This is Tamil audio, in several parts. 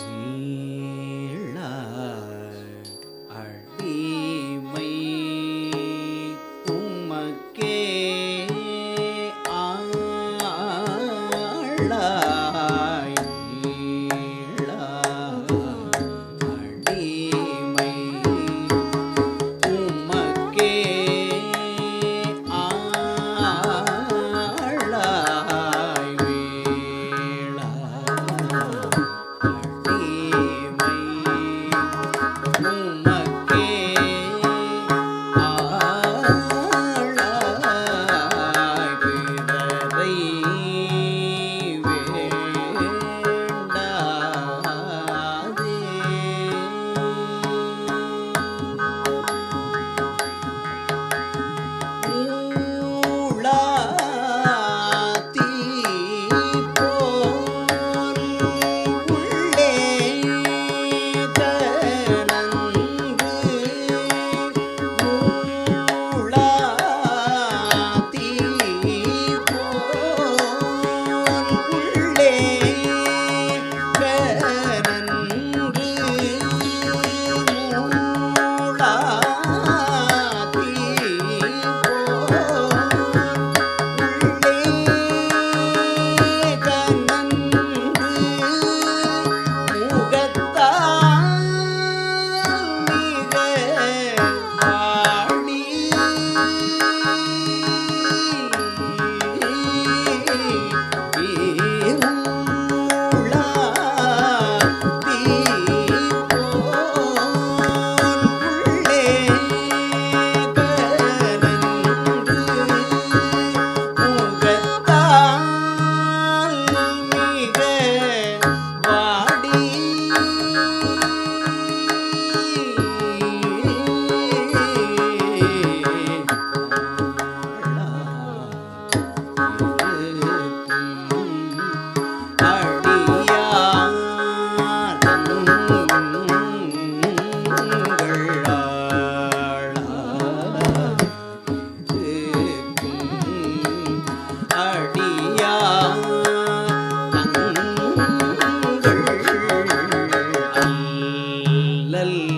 அடிமை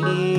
வாழ்ந்து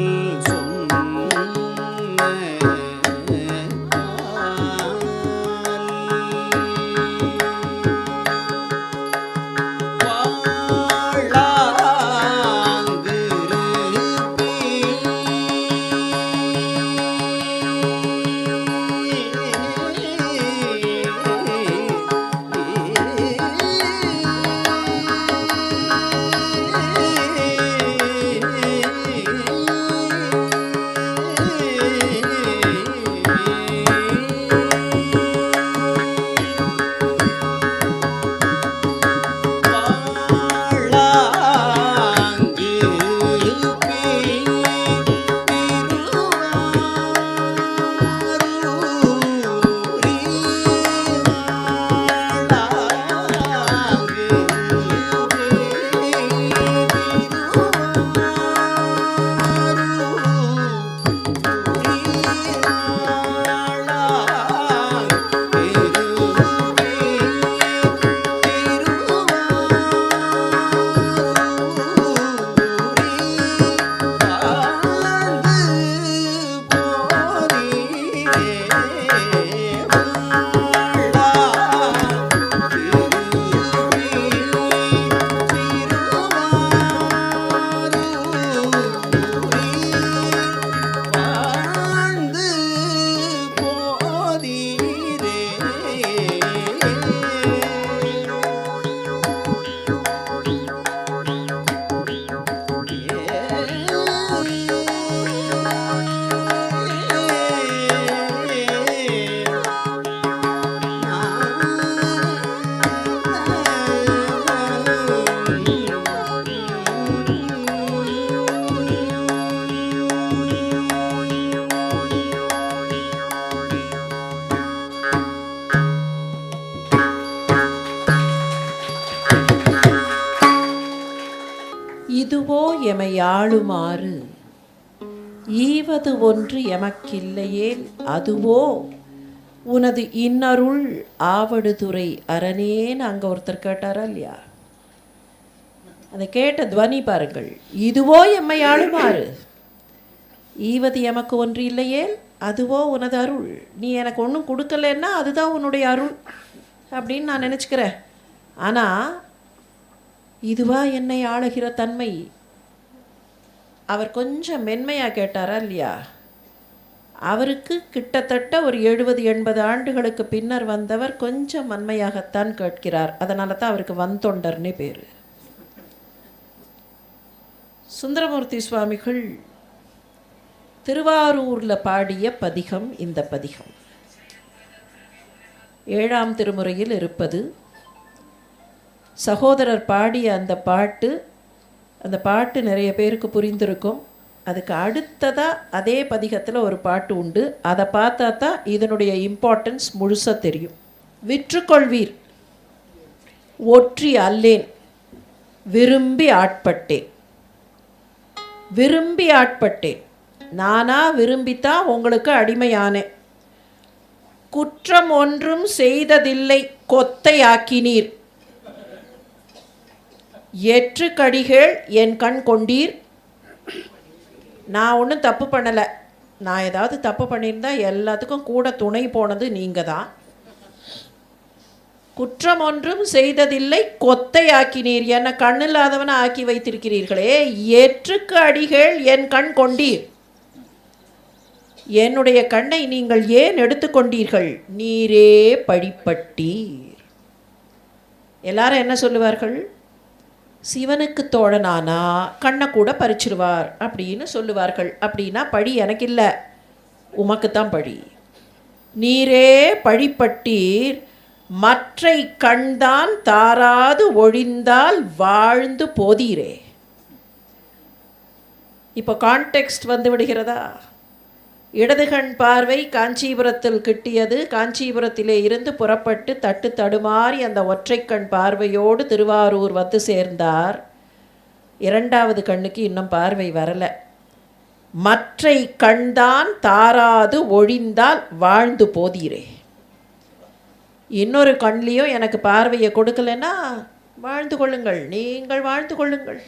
எமையாளுமாறு ஈவது ஒன்று எமக்கில்லையேல் அதுவோ? உனது இன்னருள் ஆவடுதுறை அரணேன்னு அங்கே ஒருத்தர் கேட்டாரா இல்லையா? அதை கேட்ட துவனி பாருங்கள். இதுவோ எம்மை ஆளுமாறு? ஈவது எமக்கு ஒன்று இல்லையே அதுவோ உனது அருள். நீ எனக்கு ஒன்றும் கொடுக்கலன்னா அதுதான் உன்னுடைய அருள் அப்படின்னு நான் நினச்சிக்கிறேன். ஆனால் இதுவா என்னை ஆளுகிற தன்மை? அவர் கொஞ்சம் மென்மையாக கேட்டாரா இல்லையா? அவருக்கு கிட்டத்தட்ட ஒரு எழுபது எண்பது ஆண்டுகளுக்கு பின்னர் வந்தவர் கொஞ்சம் வன்மையாகத்தான் கேட்கிறார். அதனால தான் அவருக்கு வந்தொண்டர்னே பேர். சுந்தரமூர்த்தி சுவாமிகள் திருவாரூரில் பாடிய பதிகம் இந்த பதிகம். ஏழாம் திருமுறையில் இருப்பது. சகோதரர் பாடிய அந்த பாட்டு அந்த பாட்டு நிறைய பேருக்கு புரிந்திருக்கும். அதுக்கு அடுத்ததாக அதே பதிகத்தில் ஒரு பாட்டு உண்டு. அதை பார்த்தா தான் இதனுடைய இம்பார்ட்டன்ஸ் முழுசாக தெரியும். விற்றுக்கொள்வீர். ஒற்றி அல்லேன். விரும்பி ஆட்பட்டேன். விரும்பி ஆட்பட்டேன். நானா விரும்பித்தான் உங்களுக்கு அடிமையானேன். குற்றம் ஒன்றும் செய்ததில்லை. கொத்தையாக்கினீர் எற்று கடிகள் என் கண் கொண்டீர். நான் ஒன்றும் தப்பு பண்ணலை. நான் ஏதாவது தப்பு பண்ணியிருந்தா எல்லாத்துக்கும் கூட துணை போனது நீங்கள் தான் குற்றம் ஒன்றும் செய்ததில்லை கொத்தையாக்கினீர். என்னை கண்ணில்லாதவனை ஆக்கி வைத்திருக்கிறீர்களே ஏற்றுக்கு அடிகள் என் கண் கொண்டீர். என்னுடைய கண்ணை நீங்கள் ஏன் எடுத்துக்கொண்டீர்கள் நீரே படிப்பட்டீர். எல்லாரும் என்ன சொல்லுவார்கள்? சிவனுக்கு தோழனானா கண்ணை கூட பறிச்சிருவார் அப்படின்னு சொல்லுவார்கள். அப்படின்னா பழி எனக்கு இல்லை உமக்குத்தான் பழி. நீரே பழிப்பட்டீர். மற்றை கண்தான் தாராது ஒழிந்தால் வாழ்ந்து போதீரே. இப்போ கான்டெக்ஸ்ட் வந்து விடுகிறதா? இடது கண் பார்வை காஞ்சிபுரத்தில் கிட்டியது. காஞ்சிபுரத்திலே இருந்து புறப்பட்டு தட்டு தடுமாறி அந்த ஒற்றைக்கண் பார்வையோடு திருவாரூர் வந்து சேர்ந்தார். இரண்டாவது கண்ணுக்கு இன்னும் பார்வை வரலை. மற்றை கண்தான் தாராது ஒழிந்தால் வாழ்ந்து போதீரே. இன்னொரு கண்லேயும் எனக்கு பார்வையை கொடுக்கலன்னா வாழ்ந்து கொள்ளுங்கள். நீங்கள் வாழ்ந்து கொள்ளுங்கள்.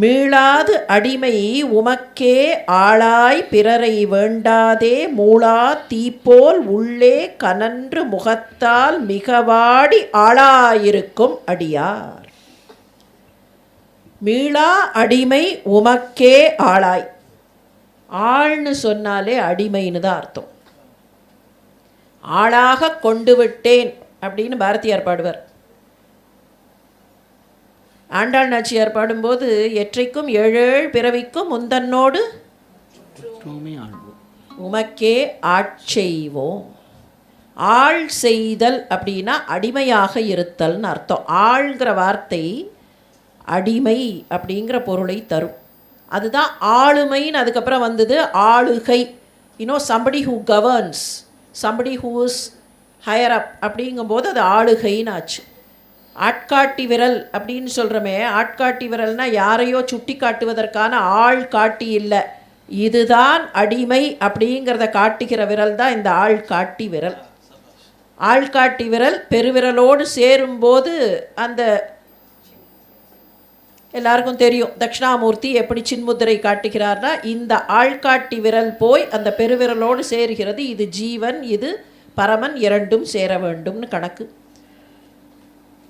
மீளாது அடிமை உமக்கே ஆளாய் பிறரை வேண்டாதே மூளா தீப்போல் உள்ளே கனன்று முகத்தால் மிகவாடி ஆளாயிருக்கும் அடியார். மீளா அடிமை உமக்கே ஆளாய். ஆள்னு சொன்னாலே அடிமைன்னு தான் அர்த்தம். ஆளாக கொண்டு விட்டேன் அப்படின்னு பாரதியார் பாடுவர். ஆண்டாள் நாச்சியார் பாடும்போது எற்றைக்கும் ஏழேழ் பிறவிக்கும் முந்தன்னோடு உமக்கே ஆட்செய்வோம் ஆள் செய்தல் அப்படின்னா அடிமையாக இருத்தல்னு அர்த்தம். ஆள்ங்கிற வார்த்தை அடிமை அப்படிங்கிற பொருளை தரும். அதுதான் ஆளுமைன்னு அதுக்கப்புறம் வந்தது ஆளுகை. இன்னும் somebody who governs somebody who is higher up அப்படிங்கும்போது அது ஆளுகைன்னு ஆச்சு. ஆட்காட்டி விரல் அப்படின்னு சொல்கிறோமே ஆட்காட்டி விரல்னால் யாரையோ சுட்டி காட்டுவதற்கான ஆள் காட்டி இல்லை. இதுதான் அடிமை அப்படிங்கிறத காட்டுகிற விரல் தான் இந்த ஆள் காட்டி விரல். ஆள்காட்டி விரல் பெருவிரலோடு சேரும்போது அந்த எல்லாருக்கும் தெரியும் தட்சிணாமூர்த்தி எப்படி சின்முத்திரை காட்டுகிறார்னா இந்த ஆள்காட்டி விரல் போய் அந்த பெருவிரலோடு சேருகிறது. இது ஜீவன் இது பரமன் இரண்டும் சேர வேண்டும்னு கணக்கு.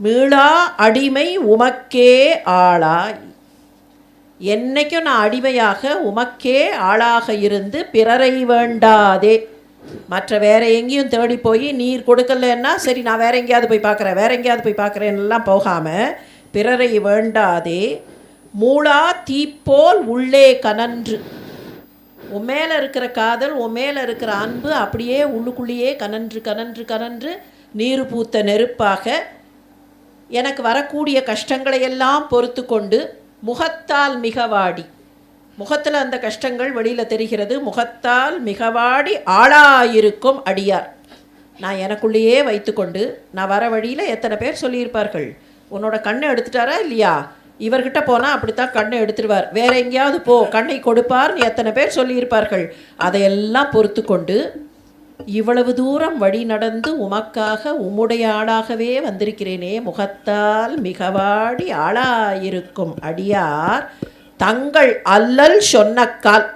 மீளா அடிமை உமக்கே ஆளாய். என்னைக்கும் நான் அடிமையாக உமக்கே ஆளாக இருந்து பிறரை வேண்டாதே. மற்ற வேற எங்கேயும் தேடி போய் நீர் கொடுக்கலன்னா சரி நான் வேற எங்கேயாவது போய் பார்க்குறேன் வேற எங்கேயாவது போய் பார்க்குறேன்லாம் போகாமல் பிறரை வேண்டாதே. மூளா தீப்போல் உள்ளே கனன்று. உன் மேலே இருக்கிற காதல் உன் மேலே இருக்கிற அன்பு அப்படியே உள்ளுக்குள்ளேயே கனன்று கனன்று கனன்று நீர் பூத்த நெருப்பாக எனக்கு வரக்கூடிய கஷ்டங்களை எல்லாம் பொறுத்து கொண்டு முகத்தால் மிகவாடி. முகத்தில் அந்த கஷ்டங்கள் வெளியில் தெரிகிறது. முகத்தால் மிகவாடி ஆளாயிருக்கும் அடியார். நான் எனக்குள்ளேயே வைத்துக்கொண்டு நான் வர வழியில் எத்தனை பேர் சொல்லியிருப்பார்கள்? உன்னோட கண்ணை எடுத்துட்டாரா இல்லையா? இவர்கிட்ட போனால் அப்படித்தான் கண்ணை எடுத்துருவார். வேற எங்கேயாவது போ கண்ணை கொடுப்பார்னு எத்தனை பேர் சொல்லியிருப்பார்கள்? அதையெல்லாம் பொறுத்து கொண்டு இவ்வளவு தூரம் வழி நடந்து உமக்காக உம்முடைய ஆளாகவே வந்திருக்கிறேனே முகத்தால் மிகவாடி ஆளாயிருக்கும் அடியார் தங்கள் அல்லல் சொன்னக்கால்.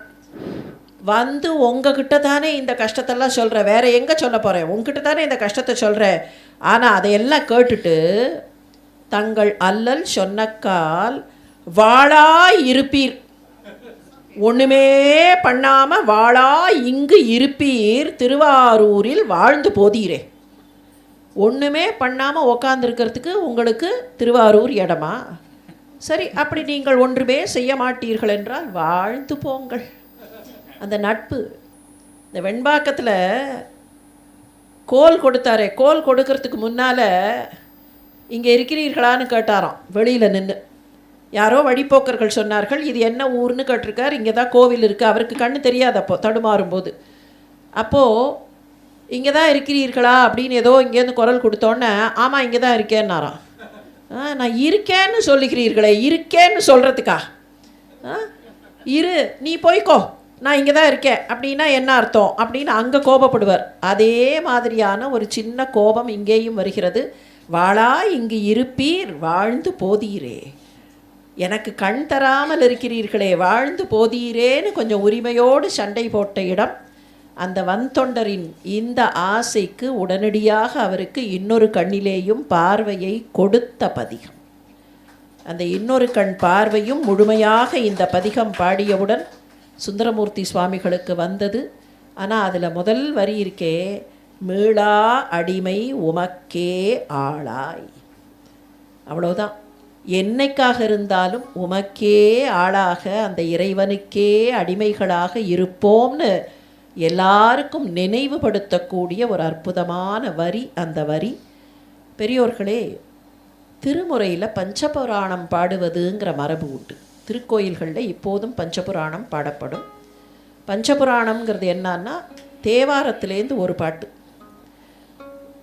வந்து உங்ககிட்ட தானே இந்த கஷ்டத்தெல்லாம் சொல்கிறேன் வேற எங்கே சொல்ல போகிறேன் உங்ககிட்ட தானே இந்த கஷ்டத்தை சொல்கிறேன் ஆனால் அதையெல்லாம் கேட்டுட்டு தங்கள் அல்லல் சொன்னக்கால் வாழாய் இருப்பீர் ஒன்றுமே பண்ணாமல் வாழா இங்கு இருப்பீர் திருவாரூரில் வாழ்ந்து போதீரே. ஒன்றுமே பண்ணாமல் உக்காந்துருக்கிறதுக்கு உங்களுக்கு திருவாரூர் இடமா? சரி அப்படி நீங்கள் ஒன்றுமே செய்ய மாட்டீர்கள் என்றால் வாழ்ந்து போங்கள். அந்த நட்பு இந்த வெண்பாக்கத்தில் கோல் கொடுத்தாரே கோல் கொடுக்கறதுக்கு முன்னால் இங்கே இருக்கிறீர்களான்னு கேட்டாராம் வெளியில் நின்று யாரோ வழிப்போக்கர்கள் சொன்னார்கள் இது என்ன ஊர்னு கேட்டிருக்கார் இங்கே தான் கோவில் இருக்குது அவருக்கு கண்ணு தெரியாது அப்போ தடுமாறும் போது அப்போது இங்கே தான் இருக்கிறீர்களா? அப்படின்னு ஏதோ இங்கேருந்து குரல் கொடுத்தோன்னே ஆமாம் இங்கே தான் இருக்கேன்னாராம். ஆ நான் இருக்கேன்னு சொல்லிக்கிறீர்களே இருக்கேன்னு சொல்கிறதுக்கா ஆ இரு நீ போய்க்கோ நான் இங்கே தான் இருக்கேன். அப்படின்னா என்ன அர்த்தம்? அப்படின்னு அங்கே கோபப்படுவார். அதே மாதிரியான ஒரு சின்ன கோபம் இங்கேயும் வருகிறது. வாழா இங்கு இருப்பீர் வாழ்ந்து போதீரே. எனக்கு கண் தராமல் இருக்கிறீர்களே வாழ்ந்து போதீரேன்னு கொஞ்சம் உரிமையோடு சண்டை போட்ட இடம் அந்த வந்தொண்டரின் இந்த ஆசைக்கு உடனடியாக அவருக்கு இன்னொரு கண்ணிலேயும் பார்வையை கொடுத்த பதிகம். அந்த இன்னொரு கண் பார்வையும் முழுமையாக இந்த பதிகம் பாடியவுடன் சுந்தரமூர்த்தி சுவாமிகளுக்கு வந்தது. ஆனால் அதில் முதல் வரி இருக்கே மீளா அடிமை உமக்கே ஆளாய். அவ்வளோதான் என்னைக்காக இருந்தாலும் உமக்கே ஆளாக அந்த இறைவனுக்கே அடிமைகளாக இருப்போம்னு எல்லாருக்கும் நினைவுபடுத்தக்கூடிய ஒரு அற்புதமான வரி அந்த வரி. பெரியோர்களே திருமுறையில் பஞ்சபுராணம் பாடுவதுங்கிற மரபு உண்டு. திருக்கோயில்களில் இப்போதும் பஞ்சபுராணம் பாடப்படும். பஞ்சபுராணம்ங்கிறது என்னன்னா தேவாரத்திலேருந்து ஒரு பாட்டு.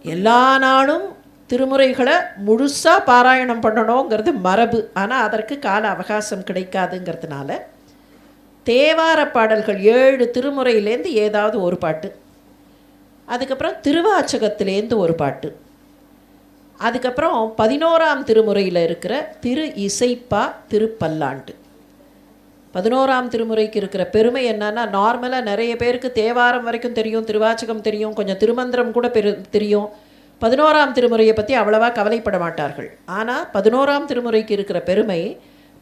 எல்லா நாளும் திருமுறைகளை முழுசாக பாராயணம் பண்ணணுங்கிறது மரபு. ஆனால் அதற்கு கால அவகாசம் கிடைக்காதுங்கிறதுனால தேவார பாடல்கள் ஏழு திருமுறையிலேருந்து ஏதாவது ஒரு பாட்டு. அதுக்கப்புறம் திருவாச்சகத்திலேருந்து ஒரு பாட்டு. அதுக்கப்புறம் பதினோராம் திருமுறையில் இருக்கிற திரு இசைப்பா திருப்பல்லாண்டு. பதினோராம் திருமுறைக்கு இருக்கிற பெருமை என்னன்னா நார்மலாக நிறைய பேருக்கு தேவாரம் வரைக்கும் தெரியும் திருவாச்சகம் தெரியும் கொஞ்சம் திருமந்திரம் கூட பெரு தெரியும். பதினோராம் திருமுறையை பற்றி அவ்வளவா கவலைப்பட மாட்டார்கள். ஆனால் பதினோராம் திருமுறைக்கு இருக்கிற பெருமை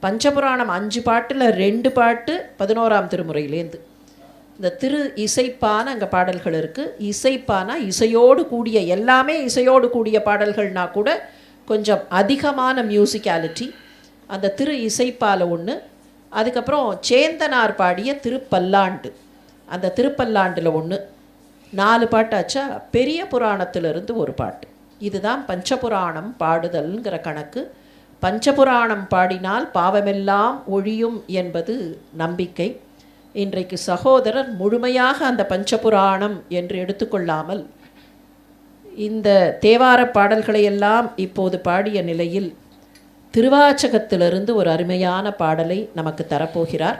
பஞ்சபுராணம் அஞ்சு பாட்டில் ரெண்டு பாட்டு பதினோராம் திருமுறையிலேருந்து இந்த திரு இசைப்பான அங்கே பாடல்கள் இருக்குது இசைப்பானா இசையோடு கூடிய எல்லாமே இசையோடு கூடிய பாடல்கள்னா கூட கொஞ்சம் அதிகமான மியூசிக்காலிட்டி. அந்த திரு இசைப்பால ஒன்று அதுக்கப்புறம் சேந்தனார் பாடிய திருப்பல்லாண்டு. அந்த திருப்பல்லாண்டில் ஒன்று நாலு பாட்டாச்சா பெரிய புராணத்திலிருந்து ஒரு பாட்டு. இதுதான் பஞ்சபுராணம் பாடுதல்ங்கிற கணக்கு. பஞ்சபுராணம் பாடினால் பாவமெல்லாம் ஒழியும் என்பது நம்பிக்கை. இன்றைக்கு சகோதரர் முழுமையாக அந்த பஞ்சபுராணம் என்று எடுத்துக்கொள்ளாமல் இந்த தேவார பாடல்களை எல்லாம் இப்போது பாடிய நிலையில் திருவாச்சகத்திலிருந்து ஒரு அருமையான பாடலை நமக்கு தரப்போகிறார்.